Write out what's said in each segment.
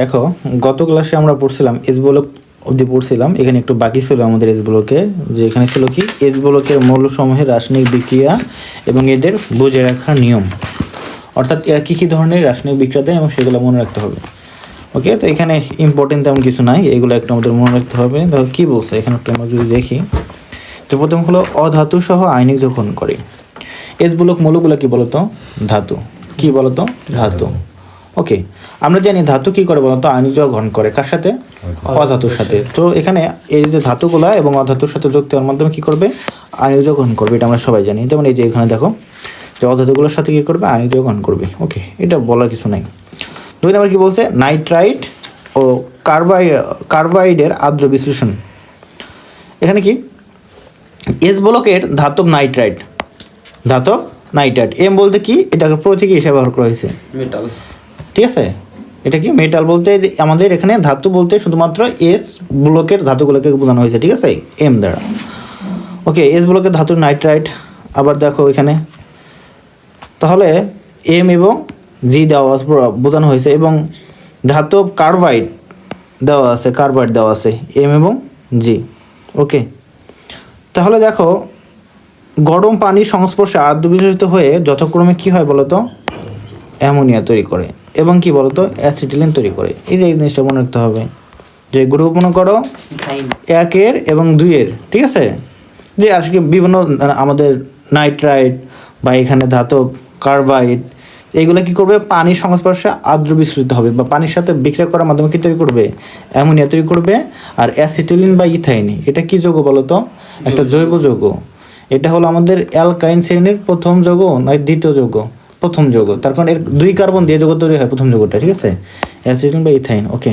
দেখো, গত ক্লাসে আমরা পড়ছিলাম এস ব্লক অবধি পড়ছিলাম, এখানে একটু বাকি ছিল আমাদের এস ব্লকে যে এখানে ছিল কি? এস ব্লকের মৌলসমূহের রাসায়নিক বিক্রিয়া এবং এদের বুঝে রাখার নিয়ম। অর্থাৎ এরা কী কী ধরনের রাসায়নিক বিক্রিয়া দেয় এবং সেগুলো মনে রাখতে হবে। ওকে তো এখানে ইম্পর্টেন্ট তেমন কিছু নাই, এগুলো একটু আমাদের মনে রাখতে হবে। দেখো, কী বলছে? এখানে একটু আমরা যদি দেখি, তো প্রথম হলো অধাতু সহ আইনিক যখন করে। এস ব্লক মৌলগুলো কি বলতো? ধাতু। কি বলতো? ধাতু। ওকে আমরা জানি ধাতু কি করে বলতো? যৌগ গ্রহণ করে। কার সাথে? অধাতুর সাথে। তো এখানে এই যে ধাতুগুলা এবং অধাতুর সাথে যুক্ত হওয়ার মাধ্যমে কি করবে? যৌগ গ্রহণ করবে এটা আমরা সবাই জানি। যেমন এই যে এখানে দেখো যে অধাতুগুলোর সাথে কি করবে? যৌগ গ্রহণ করবে। ওকে এটা বলার কিছু নাই। দুই নম্বর কি বলছে? নাইট্রাইট ও কার্বাই কার্বাইডের আর্দ্র বিশ্লেষণ। এখানে কি? এস ব্লকের ধাতব নাইট্রাইট ধাতব নাইট্রাইট এম বলতে কি? এটাকে প্রতীকী হিসেবে ব্যবহার করা হয়েছে। মেটাল ঠিক আছে? এটা কি? মেটাল বলতে আমাদের এখানে ধাতু বলতে শুধুমাত্র এস ব্লকের ধাতুগুলোকে বোঝানো হয়েছে, ঠিক আছে? এম দ্বারা। ওকে এস ব্লকের ধাতু নাইট্রাইট আবার দেখো এখানে। তাহলে এম এবং জি দেওয়া বোঝানো হয়েছে, এবং ধাতব কার্বাইড দেওয়া আছে কার্বাইড দেওয়া আছে এম এবং জি ওকে তাহলে দেখো, গরম পানির সংস্পর্শে আর্দ্র বিকশিত হয়ে যথাক্রমে কি হয় বলতো? অ্যামোনিয়া তৈরি করে। এবং কি বলতো? অ্যাসিটিলিন তৈরি করে। এই যে এই জিনিসটা মনে রাখতে হবে। যে গ্রুপ মনে করো একের এবং দুইয়ের ঠিক আছে? যে আজকে বিভিন্ন আমাদের নাইট্রাইট বা এখানে ধাতব কার্বাইড এইগুলো কি করবে? পানির সংস্পর্শে আর্দ্র বিস্তৃত হবে বা পানির সাথে বিক্রিয়া করার মাধ্যমে কি তৈরি করবে? অ্যামোনিয়া তৈরি করবে। আর অ্যাসিটিলিন বা ইথাইন এটা কি যৌগ বলো তো একটা জৈব যৌগ। এটা হলো আমাদের অ্যালকাইন শ্রেণির প্রথম যৌগ নয় দ্বিতীয় যৌগ। প্রথম যৌগ। তার কারণ এর দুই কার্বন দিয়ে যৌগ তৈরি হয় প্রথম যৌগটা ঠিক আছে? অ্যাসিটিলিন বা ইথাইন ওকে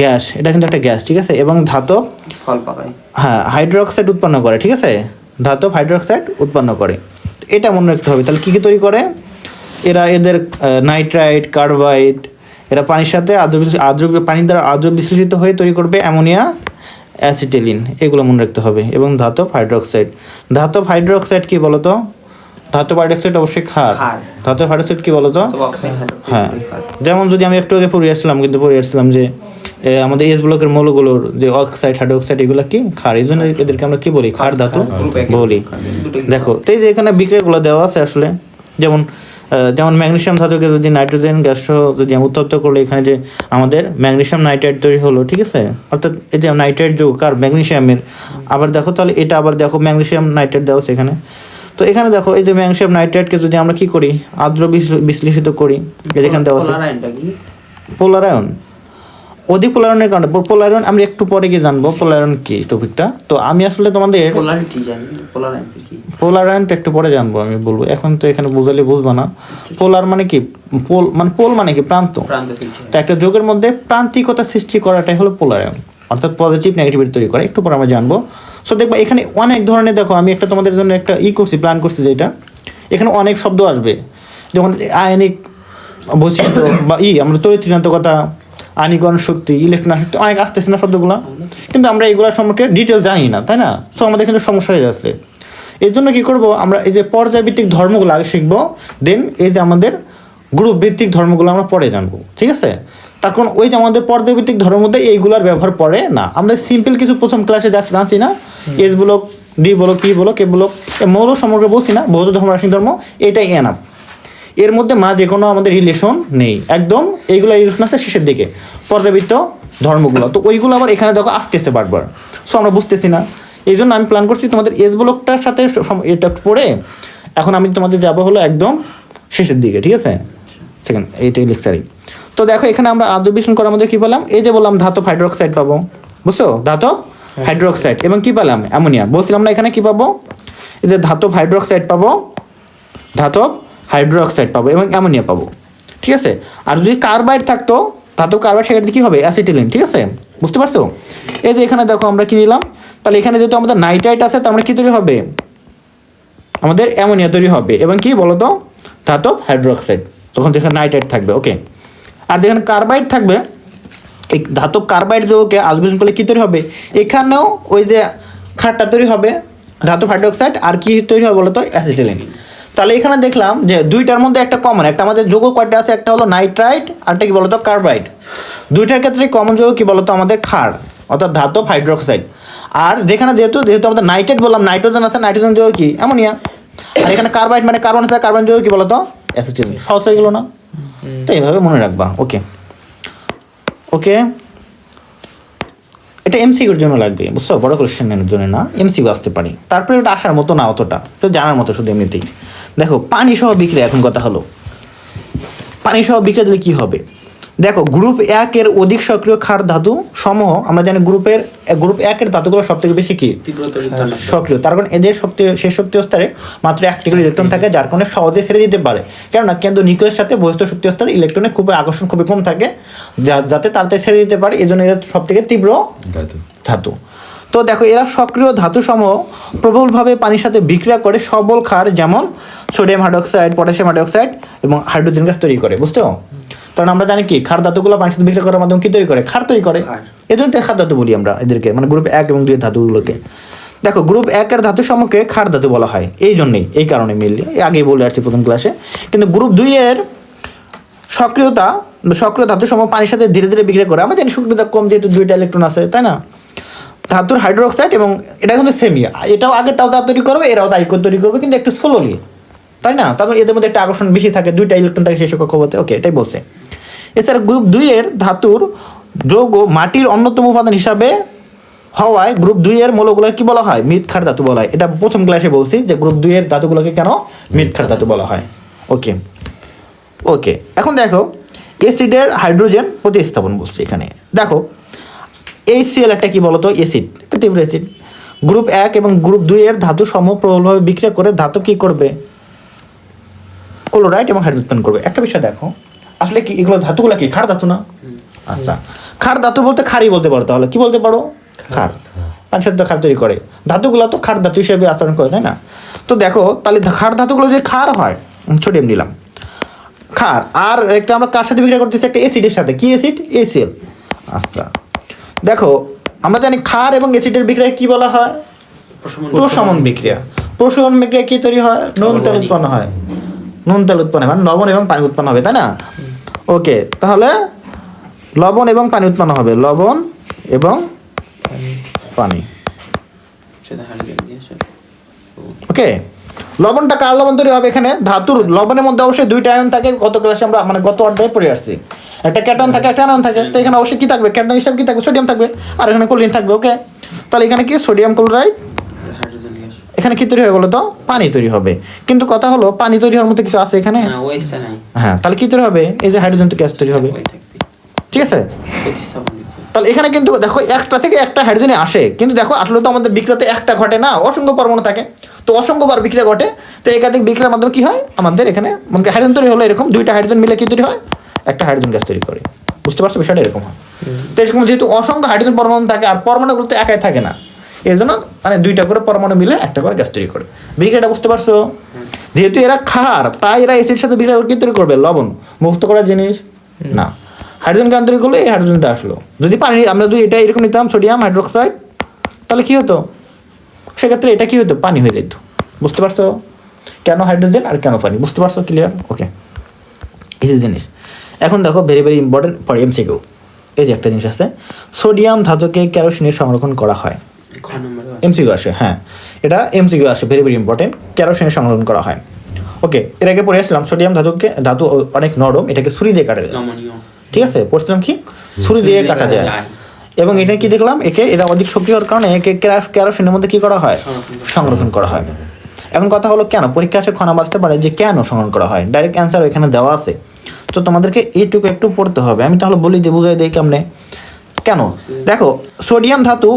গ্যাস এটা কিন্তু একটা গ্যাস ঠিক আছে? এবং ধাতব ফল পাকায় হ্যাঁ হাইড্রোক্সাইড উৎপন্ন করে ঠিক আছে? ধাতব হাইড্রোক্সাইড উৎপন্ন করে। এটা মনে রাখতে হবে। তাহলে কী কী তৈরি করে? এরা এদের নাইট্রাইট কার্বাইড এরা পানির সাথে আদ্র আর্দ্র পানির দ্বারা আর্দ্র বিশ্লেষিত হয়ে তৈরি করবে অ্যামোনিয়া অ্যাসিটেলিন। এগুলো মনে রাখতে হবে। এবং ধাতব হাইড্রোক্সাইড। ধাতব হাইড্রোক্সাইড কি বলতো? ধাতব হাইড্রোক্সাইড অবশ্যই খার ক্ষার। ধাতব হাইড্রোক্সাইড কি বলতো হ্যাঁ। যেমন যদি আমি একটু আগে পড়ে আসছিলাম কিন্তু পড়ে আসছিলাম যে আমাদের এস ব্লকের মৌলগুলোর যে অক্সাইড হাইড্রোক্সাইড এগুলো কি? ক্ষার। এই জন্য এদেরকে আমরা কি বলি? ক্ষার ধাতু বলি। দেখো তো এই যে এখানে বিক্রিয়াগুলো দেওয়া আছে আসলে যেমন যেমন ম্যাগনেসিয়াম ধাতুকে যদি নাইট্রোজেন গ্যাস সহ যদি উত্তপ্ত করলে এখানে যে আমাদের ম্যাগনেসিয়াম নাইট্রাইট তৈরি হলো ঠিক আছে? অর্থাৎ এই যে নাইট্রাইট যোগ আর ম্যাগনেসিয়ামের আবার দেখো তাহলে এটা আবার দেখো ম্যাগনেসিয়াম নাইট্রাইট দেওয়া আছে এখানে। তো এখানে দেখো এই যে ম্যাগনেসিয়াম নাইট্রাইটকে যদি আমরা কি করি? আর্দ্র বিশ্লেষিত করি। এই যে এখানে দেওয়া আছে পোলারায়ন। অধিক পোলারায়নের কারণে পোলারায়ন আমরা একটু পরে গিয়ে জানব। পোলারায়ন কি টপিকটা? তো আমি আসলে তোমাদের পোলারায়নটা একটু পরে জানব আমি বলব। এখন তো এখানে বুঝালে বুঝবা না। পোলার মানে কি? পোল মানে পোল মানে কি? প্রান্ত। তো একটা যোগের মধ্যে প্রান্তিকতা সৃষ্টি করাটাই হলো পোলারায়ন। অর্থাৎ পজিটিভ নেগেটিভিটি তৈরি করা। একটু পরে আমরা জানব। সো দেখবা এখানে অনেক ধরনের, দেখো, আমি একটা তোমাদের জন্য একটা ই করছি প্ল্যান করছি যেটা এখানে অনেক শব্দ আসবে। যেমন আয়নিক বৈশিষ্ট্য বা ই, আমরা তরিত্রিনাত্মকতা আনিকরণ শক্তি, ইলেকট্রন শক্তি অনেক আসতেছে না শব্দগুলো। কিন্তু আমরা এগুলো সম্পর্কে ডিটেলস জানি না, তাই না? সো আমাদের কিন্তু সমস্যা হয়ে যাচ্ছে। এর জন্য কি করব, আমরা এই যে পর্যায়ভিত্তিক ধর্মগুলো আগে শিখব দেন এই যে আমাদের গ্রুপ ভিত্তিক ধর্মগুলো আমরা পরে জানব, ঠিক আছে? তার কারণ ওই যে আমাদের পর্যায়ভিত্তিক ধর্মের মধ্যে এইগুলোর ব্যবহার পড়ে না। আমরা সিম্পল কিছু প্রথম ক্লাসে যাচ্ছি জানছি না S block D block P block কে ব্লক এ মৌল সম্পর্কে বলছি না বৌদ্ধ ধর্ম রাসায়নিক ধর্ম এটাই এনাফ এর মধ্যে মা যে কোনো আমাদের রিলেশন নেই। একদম এইগুলো রিলেশন আছে শেষের দিকে পর্যাবৃত্ত ধর্মগুলো। তো ওইগুলো আবার এখানে দেখো আসতেছে বারবার। সো আমরা বুঝতেছি না। এই জন্য আমি প্ল্যান করছি তোমাদের এস ব্লকটার সাথে এটা পড়ে এখন আমি তোমাদের যাব হলো একদম শেষের দিকে ঠিক আছে? সেকেন্ড এইটাই লেকচারই তো দেখো এখানে আমরা আদ্র করার মধ্যে কি পেলাম? এই যে বললাম ধাতব হাইড্রোক্সাইড পাবো। বুঝছ? ধাতব হাইড্রোক্সাইড এবং কি পেলাম? অ্যামোনিয়া। বলছিলাম না এখানে কি পাবো? এই যে ধাতব হাইড্রোক্সাইড পাবো ধাতব হাইড্রোক্সাইড পাবো এবং অ্যামোনিয়া পাবো। ঠিক আছে? আর যদি কার্বাইড থাকতো ধাতব কার্বাইড সেক্ষেত্রে কি হবে? অ্যাসিটিলিন ঠিক আছে? বুঝতে পারছ? এই যে এখানে দেখো আমরা কি নিলাম? তাহলে এখানে যেহেতু আমাদের নাইট্রাইট আছে তার মানে কি তৈরি হবে? আমাদের অ্যামোনিয়া তৈরি হবে। এবং কি বলতো? ধাতব হাইড্রোক্সাইড তখন যেখানে নাইট্রাইট থাকবে ওকে আর যেখানে কার্বাইড থাকবে, এই ধাতব কার্বাইড যৌগকে আজবেশন করলে কী তৈরি হবে? এখানেও ওই যে খাটটা তৈরি হবে, ধাতব হাইড্রোক্সাইড, আর কি তৈরি হবে বলতো? অ্যাসিটিলিন। তাহলে এখানে দেখলাম যে দুইটার মধ্যে একটা কমন একটা আমাদের যৌগ কয়টা আছে? একটা হলো নাইট্রাইট আরটা কি বলতো? কার্বাইড। দুইটার ক্ষেত্রে কমন যৌগ কি বলতো? আমাদের ক্ষার, অর্থাৎ ধাতব হাইড্রোক্সাইড। আর যেখানে যেহেতু যেহেতু আমাদের নাইট্রেট বললাম, নাইট্রোজেন আছে, নাইট্রোজেন যৌগ কি? অ্যামোনিয়া। আর এখানে কার্বাইড মানে কার্বন আছে, কার্বন যৌগ কি বলতো? অ্যাসিটিল সহজ হয়ে গেলো না? তো এইভাবে মনে রাখবা ওকে ওকে এটা এমসিকিউর জন্য লাগবে, বুঝছ? বড় কোশ্চেনের জন্য না এমসিকিউ আসতে পারে। তারপরে ওটা আসার মতো না অতটা, তো জানার মতো শুধু এমনিতেই। দেখো পানি সহ বিক্রিয়া, এখন কথা হলো। পানি সহ বিক্রিয়া দিলে কী হবে? দেখো গ্রুপ একের অধিক সক্রিয় ক্ষার ধাতু সমূহ আমরা জানি গ্রুপের গ্রুপ একের ধাতুগুলো সব থেকে বেশি কি? সক্রিয়। তার কারণ এদের শক্তি শেষ শক্তি স্তরে মাত্র একটি করে ইলেকট্রন থাকে যার কারণে সহজে ছেড়ে দিতে পারে। কেননা কেন্দ্র নিউক্লিয়াসের সাথে বহিস্থ শক্তি স্তরে ইলেকট্রনের খুবই আকর্ষণ খুবই কম থাকে যা- যাতে তাড়াতাড়ি ছেড়ে দিতে পারে এই জন্য এরা সব থেকে তীব্র ধাতু। তো দেখো এরা সক্রিয় ধাতু সমূহ প্রবলভাবে পানির সাথে বিক্রিয়া করে সবল ক্ষার যেমন সোডিয়াম হাইড্রোক্সাইড পটাশিয়াম হাইড্রোক্সাইড এবং হাইড্রোজেন গ্যাস তৈরি করে বুঝছ? কারণ আমরা জানি কি খার ধাতুগুলো পানির সাথে বিক্রি করার মাধ্যমে কি তৈরি করে? খার তৈরি করে। ক্ষার। এই জন্য ক্ষার ধাতু বলি আমরা এদেরকে মানে গ্রুপ এক এবং দুই ধাতুগুলোকে। দেখো গ্রুপ একের ধাতু সমূহকে ক্ষার ধাতু বলা হয় এই জন্যই এই কারণে মিললি আগেই বলে আসছি প্রথম ক্লাসে কিন্তু গ্রুপ দুই এর সক্রিয়তা সক্রিয় ধাতু সমূহ পানির সাথে ধীরে ধীরে বিক্রিয়া করে আমরা জানি সক্রিয়তা কম যেহেতু দুইটা ইলেকট্রন আছে তাই না? ধাতুর হাইড্রোক্সাইড এবং এটা কিন্তু সেমি এটাও আগেরটাও তা তৈরি করবে এরাও তাই তৈরি করবে কিন্তু একটু স্লোলি তাই না? তারপর এদের মধ্যে একটা আকর্ষণ বেশি থাকে, দুইটা ইলেকট্রন থাকে সেই কক্ষ হতে ওকে এটাই বলছে। এছাড়া গ্রুপ দুই এর ধাতুর যৌগ মাটির অন্যতম উপাদান হিসাবে হওয়ায় গ্রুপ দুই এর মৌলগুলো কি বলা হয়? মৃৎ ক্ষার ধাতু বলা হয়। এটা প্রথম ক্লাসে বলছি যে গ্রুপ দুই এর ধাতুগুলোকে কেন মৃৎ ক্ষার ধাতু বলা হয়। ওকে ওকে এখন দেখো এসিডের হাইড্রোজেন প্রতিস্থাপন বলছে এখানে। দেখো এই সিএল একটা কি বলতো? একটা তীব্র অ্যাসিড গ্রুপ এক এবং গ্রুপ দুই এর ধাতু সমূহ প্রবলভাবে বিক্রিয়া করে ধাতু কি করবে? ক্লোরাইড এবং হাইড্রোজেন উৎপন্ন করবে। একটা বিষয় দেখো আসলে কি এগুলো ধাতুগুলো কি? ক্ষার ধাতু না? আচ্ছা। ক্ষার ধাতু বলতে ক্ষারই বলতে পারো তাহলে। কি বলতে পারো? সাথে তো ক্ষার তৈরি করে। ধাতুগুলো তো ক্ষার ধাতু হিসেবে আচরণ করে তাই না? তো দেখো তাহলে ক্ষার ধাতুগুলো যে ক্ষার হয় ছোটিয়াম নিলাম। ক্ষার আর একটা আমরা কার সাথে বিক্রিয়া করতেছি? একটা অ্যাসিডের সাথে। কি অ্যাসিড এসিএল আচ্ছা। দেখো আমরা জানি ক্ষার এবং অ্যাসিডের বিক্রিয়া কি বলা হয়? প্রশমন বিক্রিয়া। প্রশমন বিক্রিয়া কি তৈরি হয়? নুন তেল উৎপন্ন হয়। নুন, তেল উৎপন্ন হয় মানে লবণ এবং পানি উৎপন্ন হবে, তাই না? ওকে তাহলে লবণ এবং পানি উৎপন্ন হবে, লবণ এবং পানি। ওকে লবণটা কার লবণ তৈরি হবে এখানে? ধাতুর, লবণের মধ্যে অবশ্যই দুইটা আয়ন থাকে, গত ক্লাসে আমরা মানে গত অধ্যায়ে পড়ে আসছি। একটা ক্যাটন থাকে, একটা আয়ন থাকে, তো এখানে অবশ্যই কি থাকবে? ক্যাটন হিসাবে কি থাকবে? সোডিয়াম থাকবে, আর এখানে ক্লোরিন থাকবে ওকে তাহলে এখানে কি? সোডিয়াম ক্লোরাইড এখানে কি তৈরি হবে বলো তো পানি তৈরি হবে। কিন্তু কথা হলো পানি তৈরি হওয়ার মতো কিছু আছে এখানে? হ্যাঁ তাহলে কি তৈরি হবে? এই যে হাইড্রোজেন তো গ্যাস তৈরি হবে। ঠিক আছে? তাহলে এখানে কিন্তু দেখো একটা থেকে একটা হাইড্রোজেনে আসে। কিন্তু দেখো আসলে তো আমাদের বিক্রিয়াতে একটা ঘটে না অসংখ্য পরমাণু থাকে। তো অসংখ্য বার বিক্রিয়া ঘটে। তো একাধিক বিক্রিয়ার মাধ্যমে কি হয়? আমাদের এখানে মনে হাইড্রোজেন তৈরি হলো এরকম দুইটা হাইড্রোজেন মিলে কি তৈরি হয়? একটা হাইড্রোজেন গ্যাস তৈরি করে। বুঝতে পারছ? বিষয়টা এরকম হয়। তো এরকম যেহেতু অসংখ্য হাইড্রোজেন পরমাণু থাকে আর পরমাণুগুলো তো একাই থাকে না। এই জন্য মানে দুইটা করে পরমাণু মিলে একটা করে গ্যাস তৈরি করে। বিক্রিয়াটা বুঝতে পারছ? যেহেতু এরা খার তাই এরা এসিড সাথে বিক্রিয়া করে কি তৈরি করবে, লবণ। মুক্ত করার জিনিস? না। হাইড্রোজেন কেন তৈরি করলে? এই হাইড্রোজেনটা আসলো। যদি পানি, আমরা যদি এটা এরকম নিতাম সোডিয়াম হাইড্রোক্সাইড তাহলে কি হতো? সেক্ষেত্রে এটা কি হতো? পানি হয়ে যেত। বুঝতে পারছ? কেন হাইড্রোজেন আর কেন পানি? বুঝতে পারছ? ক্লিয়ার ওকে এই জিনিস। এখন দেখো very very important for MCQ এই যে একটা জিনিস আছে। সোডিয়াম ধাতুকে ক্যারোসিনে সংরক্ষণ করা হয়। এমসিকিউ আসে হ্যাঁ। এটা এমসিকিউ আসে ভেরি ভেরি ইম্পর্টেন্ট ক্যারোসিনে সংরক্ষণ করা হয়। ওকে এর আগে পড়ে আসলাম সোডিয়াম ধাতুকে ধাতু অনেক নরম এটাকে ছুরি দিয়ে কাটা যায়। ঠিক আছে পড়ছিলাম কি? ছুরি দিয়ে কাটা যায়। এবং এটা কি দেখলাম? একে এরা অধিক সক্রিয় হওয়ার কারণে একে ক্যারা- ক্যারোসিনের মধ্যে কি করা হয়? সংরক্ষণ করা হয়। এখন কথা হলো কেন? পরীক্ষা আসে ক্ষণা বাঁচতে পারে যে কেন সংরক্ষণ করা হয়? ডাইরেক্ট অ্যান্সার এখানে দেওয়া আছে। তো তোমাদেরকে এইটুকু একটু পড়তে হবে। আমি তাহলে বলি যে বুঝাই দিই কেমনে? কেন? দেখো সোডিয়াম ধাতু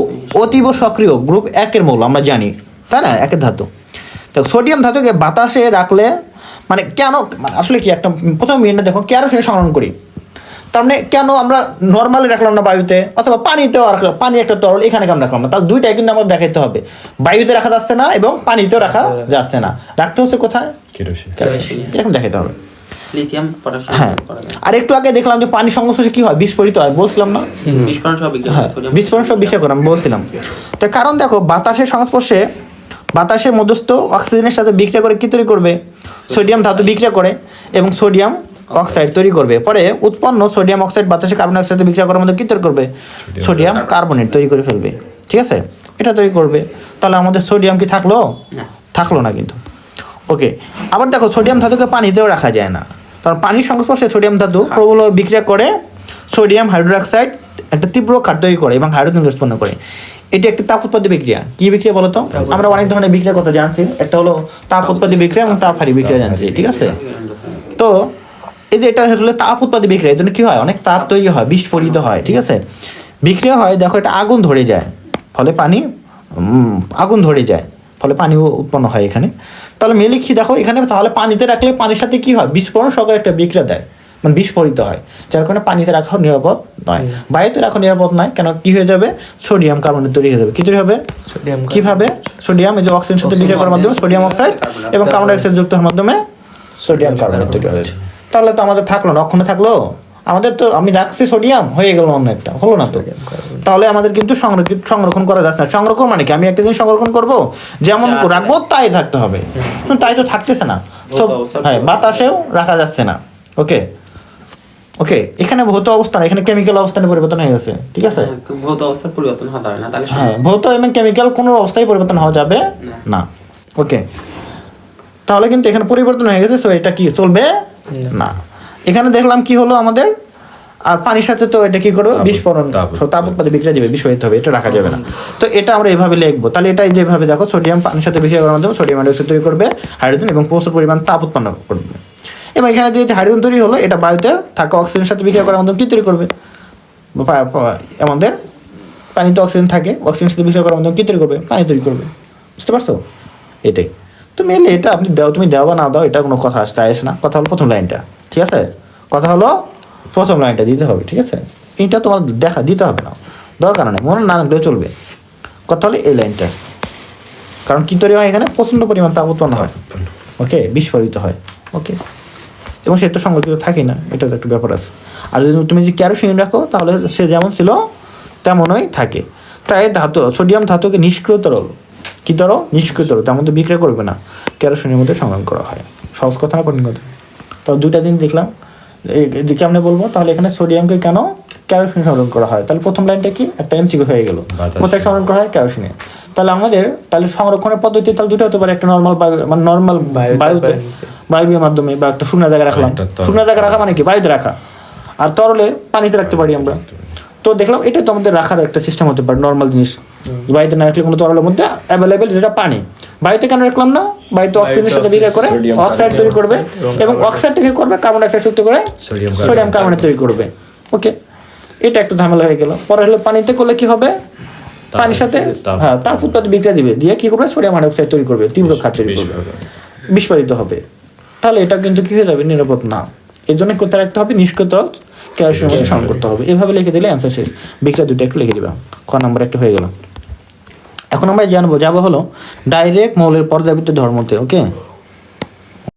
অতীব সক্রিয় গ্রুপ একের মৌল আমরা জানি তাই না? একের ধাতু। তো সোডিয়াম ধাতুকে বাতাসে রাখলে মানে কেন মানে আসলে কি একটা প্রথম মিনিটে দেখো ক্যারোসিনে সংরক্ষণ করি। তার মানে কেন আমরা নর্মালি রাখলাম না বায়ুতে অথবা পানিতেও রাখলাম পানি একটা তরল এখানে কেন রাখলাম না। তাহলে দুইটাই কিন্তু আমাদের দেখাইতে হবে। বায়ুতে রাখা যাচ্ছে না এবং পানিতেও রাখা যাচ্ছে না। রাখতে হচ্ছে কোথায়? এরকম দেখাইতে হবে। লিথিয়াম হ্যাঁ। পটাশিয়াম করা আর একটু আগে দেখলাম যে পানি সংস্পর্শে কি হয়? বিস্ফোরিত হয় বলছিলাম না? বিস্ফোরণ বিজ্ঞান হ্যাঁ বিস্ফোরণ সব বিষয় বলছিলাম। তো কারণ দেখো বাতাসের সংস্পর্শে বাতাসের মধ্যস্থ অক্সিজেনের সাথে বিক্রিয়া করে কি তৈরি করবে? সোডিয়াম ধাতু বিক্রিয়া করে এবং সোডিয়াম অক্সাইড তৈরি করবে। পরে উৎপন্ন সোডিয়াম অক্সাইড বাতাসে কার্বন অক্সাইড বিক্রিয়া করার মধ্যে কি তৈরি করবে? সোডিয়াম কার্বনেট তৈরি করে ফেলবে। ঠিক আছে? এটা তৈরি করবে। তাহলে আমাদের সোডিয়াম কি থাকল? থাকল না কিন্তু। ওকে আবার দেখো সোডিয়াম ধাতুকে পানিতেও রাখা যায় না। কারণ পানির সংস্পর্শে সোডিয়াম ধাতু প্রবল বিক্রিয়া করে সোডিয়াম হাইড্রোক্সাইড একটা তীব্র তৈরি করে এবং হাইড্রোজেন উৎপন্ন করে। এটি একটি তাপ উৎপাদী বিক্রিয়া। কি বিক্রিয়া বলতো? আমরা অনেক ধরনের বিক্রিয়ার কথা জানছি। একটা হলো তাপ উৎপাদী বিক্রিয়া এবং তাপ হারি বিক্রিয়া জানছি ঠিক আছে? তো এই যে এটা আসলে তাপ উৎপাদী বিক্রিয়া এর জন্য কি হয়? অনেক তাপ তৈরি হয় বিস্ফোরিত হয় ঠিক আছে? বিক্রিয়া হয় দেখো এটা আগুন ধরে যায় ফলে পানি আগুন ধরে যায় ফলে পানিও উৎপন্ন হয় এখানে। তাহলে মেলে কি দেখো এখানে তাহলে পানিতে রাখলে পানির সাথে কি হয়? বিস্ফোরণ সহ একটা বিক্রিয়া দেয়। মানে বিস্ফোরিত হয়। যার কারণে পানিতে রাখাও নিরাপদ নয়। বায়ুতে রাখা নিরাপদ নয় কেন কি হয়ে যাবে? সোডিয়াম কার্বনেট তৈরি হয়ে যাবে। কি তৈরি হবে? সোডিয়াম কীভাবে? সোডিয়াম এই যে অক্সিজেন সাথে বিক্রিয়া করার মাধ্যমে সোডিয়াম অক্সাইড এবং কার্বন ডাইঅক্সাইড যুক্ত হওয়ার মাধ্যমে সোডিয়াম কার্বনেট তৈরি হবে তাহলে তো আমাদের থাকল না অক্ষণে থাকল? আমাদের তো আমি রাখছি সোডিয়াম হয়ে গেল অন্য একটা হলো না তো? তাহলে আমাদের কিন্তু সংরক্ষিত সংরক্ষণ করা যাচ্ছে না। সংরক্ষণ মানে কি? আমি একটা জিনিস সংরক্ষণ করব যেমন রাখব তাই থাকতে হবে। তাই তো থাকতেছে না। সব হ্যাঁ বাতাসেও রাখা যাচ্ছে না। ওকে? ওকে এখানে ভৌত অবস্থান এখানে কেমিক্যাল অবস্থানে পরিবর্তন হয়ে গেছে ঠিক আছে? ভৌত অবস্থার পরিবর্তন হতে হয় না তাহলে হ্যাঁ ভৌত এবং কেমিক্যাল কোনো অবস্থায় পরিবর্তন হওয়া যাবে না। না। ওকে? তাহলে কিন্তু এখানে পরিবর্তন হয়ে গেছে সো এটা কি চলবে না। এখানে দেখলাম কি হলো আমাদের? আর পানির সাথে তো এটা কি করবে বিস্ফোরণ। তাপ So, তাপ উৎপাদে বিক্রিয়া যাবে বিস্ফোরিত হবে এটা রাখা যাবে না। তো এটা আমরা এভাবে লিখব। তাহলে এটা যেভাবে দেখো সোডিয়াম পানির সাথে বিক্রিয়া করার মাধ্যমে সোডিয়াম হাইড্রোক্সাইড তৈরি করবে হাইড্রোজেন এবং প্রচুর পরিমাণ তাপ উৎপন্ন করবে। এবং এখানে যে হাইড্রোজেন তৈরি হলো এটা বায়ুতে থাকা অক্সিজেনের সাথে বিক্রিয়া করার মাধ্যমে কি তৈরি করবে? আমাদের পানিতে অক্সিজেন থাকে অক্সিজেন সাথে বিক্রিয়া করার মাধ্যমে কি তৈরি করবে? পানি তৈরি করবে। বুঝতে পারছ? এটাই। তো মেলে এটা আপনি দাও, তুমি দাও বা না দাও, এটা কোনো কথা আসতে আসে না। কথা হলো প্রথম লাইনটা, ঠিক আছে? কথা হলো প্রথম লাইনটা দিতে হবে, ঠিক আছে? এইটা তোমার দেখা দিতে হবে না। দরকার নেই, মনে না রাখলেও চলবে। কথা হলো এই লাইনটা। কারণ কি তৈরি হয় এখানে? প্রচণ্ড পরিমাণ তাপ উৎপন্ন হয়। ওকে? বিস্ফোরিত হয়। ওকে? এবং সে তো সংরক্ষিত থাকে না এটা তো একটা ব্যাপার আছে। আর যদি তুমি যদি ক্যারোসিন রাখো, তাহলে সে যেমন ছিল, তেমনই থাকে। তাই ধাতু, সোডিয়াম ধাতুকে নিষ্ক্রিয় তরল কি নিষ্ক্রিয় তরল তার মধ্যে বিক্রিয়া করবে না। কেরোসিনের মধ্যে সংগ্রহ করা হয়। সহজ কথা না কঠিন কথা? তো দুইটা জিনিস দেখলাম। এই- এই যে কেমনে বলব? তাহলে এখানে সোডিয়ামকে কেন? ক্যারোসিন সংরক্ষণ করা হয়। তাহলে প্রথম লাইনটা কি? একটা এমসিকিউ হয়ে গেল। কোথায় সংরক্ষণ করা হয়? ক্যারোসিনে তাহলে আমাদের তাহলে সংরক্ষণের পদ্ধতি তাহলে দুটো হতে পারে। একটা নর্মাল বায়ু মানে নর্মাল বায়ুতে। বায়বীয় মাধ্যমে বা একটা শুকনা জায়গায় রাখলাম। শুকনা জায়গায় রাখা মানে কি? বায়ুতে রাখা। আর তরলে পানিতে রাখতে পারি আমরা। তো দেখলাম এটা তো আমাদের রাখার একটা সিস্টেম হতে পারে নর্মাল জিনিস। বাড়িতে না রাখলে কোনো তরলের মধ্যে অ্যাভেলেবেল যেটা পানি। বাড়িতে কেন রাখলাম না? বাড়িতে অক্সিজেনের সাথে বিক্রিয়া করে অক্সাইড তৈরি করবে এবং অক্সাইড থেকে করবে? কার্বন ডাইঅক্সাইড যুক্ত করে সোডিয়াম কার্বনেট তৈরি করবে। ওকে এটা একটু ঝামেলা হয়ে গেল। পরে হলো পানিতে করলে কি হবে? পানির সাথে হ্যাঁ তাপ উৎপাদন বিক্রিয়া দিবে। দিয়ে কি করবে? সোডিয়াম হাইড্রোক্সাইড তৈরি করবে। তীব্র খাত তৈরি করবে। বিস্ফোরিত হবে। তাহলে এটা কিন্তু কি হয়ে যাবে? নিরাপদ না। এর জন্য কোথায় রাখতে হবে? নিষ্কৃত ক্যালসিয়াম মধ্যে সংগ্রহ করতে হবে। এভাবে লিখে দিলে অ্যান্সার শেষ। বিক্রিয়া দুটো একটু লিখে দিবা। খ নাম্বার একটা হয়ে গেল। এখন আমরা জানব, যাব হলো ডাইরেক্ট মৌলের পর্যাবৃত্ত ধর্মতে ওকে